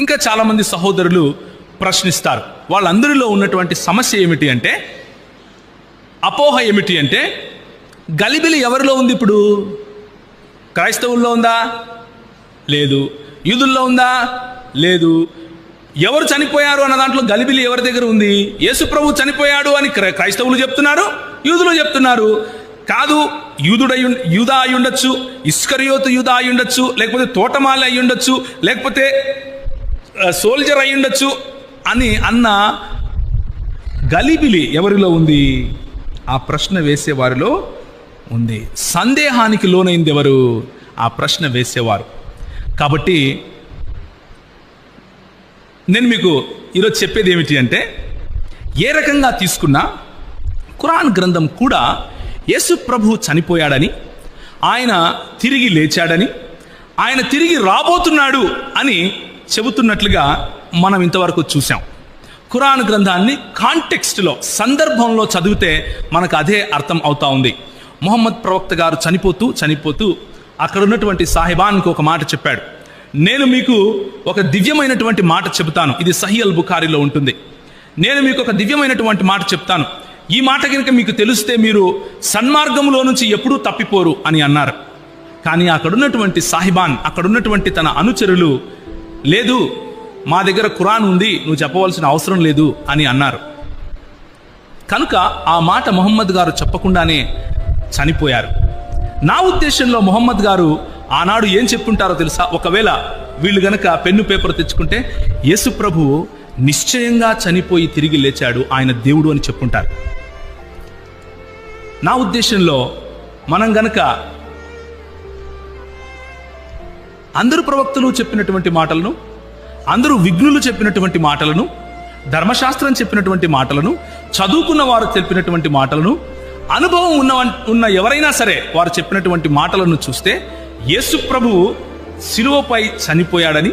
ఇంకా చాలామంది సహోదరులు ప్రశ్నిస్తారు. వాళ్ళందరిలో ఉన్నటువంటి సమస్య ఏమిటి అంటే అపోహ ఏమిటి అంటే గలిబిలి ఎవరిలో ఉంది ఇప్పుడు? క్రైస్తవుల్లో ఉందా? లేదు. యూదుల్లో ఉందా? లేదు. ఎవరు చనిపోయారు అన్న దాంట్లో గలిబిలి ఎవరి దగ్గర ఉంది? యేసుప్రభు చనిపోయాడు అని క్రై- క్రైస్తవులు చెప్తున్నారు యూదులు చెప్తున్నారు. కాదు యూదుడై యూదా అయి ఉండొచ్చు ఇస్కరియోతు యూదా అయి ఉండొచ్చు లేకపోతే తోటమాలి అయి ఉండొచ్చు లేకపోతే సోల్జర్ అయి ఉండొచ్చు అని అన్న గలిబిలి ఎవరిలో ఉంది? ఆ ప్రశ్న వేసే వారిలో ఉంది. సందేహానికి లోనైంది ఎవరు? ఆ ప్రశ్న వేసేవారు. కాబట్టి నేను మీకు ఈరోజు చెప్పేది ఏమిటి అంటే ఏ రకంగా తీసుకున్నా ఖురాన్ గ్రంథం కూడా యేసు ప్రభు చనిపోయాడని ఆయన తిరిగి లేచాడని ఆయన తిరిగి రాబోతున్నాడు అని చెబుతున్నట్లుగా మనం ఇంతవరకు చూసాం ఖురాన్ గ్రంథాన్ని కాంటెక్స్ట్లో సందర్భంలో చదివితే మనకు అదే అర్థం అవుతా ఉంది. మొహమ్మద్ ప్రవక్త గారు చనిపోతూ చనిపోతూ అక్కడ ఉన్నటువంటి సాహిబాన్కి ఒక మాట చెప్పాడు. నేను మీకు ఒక దివ్యమైనటువంటి మాట చెబుతాను. ఇది సహీ అల్ బుఖారిలో ఉంటుంది. నేను మీకు ఒక దివ్యమైనటువంటి మాట చెప్తాను. ఈ మాట కనుక మీకు తెలిస్తే మీరు సన్మార్గంలో నుంచి ఎప్పుడూ తప్పిపోరు అని అన్నారు. కానీ అక్కడున్నటువంటి సాహిబాన్ అక్కడున్నటువంటి తన అనుచరులు లేదు మా దగ్గర ఖురాన్ ఉంది నువ్వు చెప్పవలసిన అవసరం లేదు అని అన్నారు. కనుక ఆ మాట మొహమ్మద్ గారు చెప్పకుండానే చనిపోయారు. నా ఉద్దేశంలో మొహమ్మద్ గారు ఆనాడు ఏం చెప్పుంటారో తెలుసా? ఒకవేళ వీళ్ళు గనక పెన్ను పేపర్ తెచ్చుకుంటే యేసు ప్రభు నిశ్చయంగా చనిపోయి తిరిగి లేచాడు ఆయన దేవుడు అని చెప్పుంటారు. నా ఉద్దేశంలో మనం గనక అందరు ప్రవక్తలు చెప్పినటువంటి మాటలను అందరూ విఘ్నులు చెప్పినటువంటి మాటలను ధర్మశాస్త్రం చెప్పినటువంటి మాటలను చదువుకున్న వారు చెప్పినటువంటి మాటలను అనుభవం ఉన్న ఉన్న ఎవరైనా సరే వారు చెప్పినటువంటి మాటలను చూస్తే యేసు ప్రభువు శిలువపై చనిపోయాడని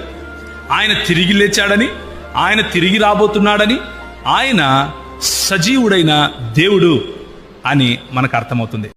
ఆయన తిరిగి లేచాడని ఆయన తిరిగి రాబోతున్నాడని ఆయన సజీవుడైన దేవుడు అని మనకు అర్థమవుతుంది.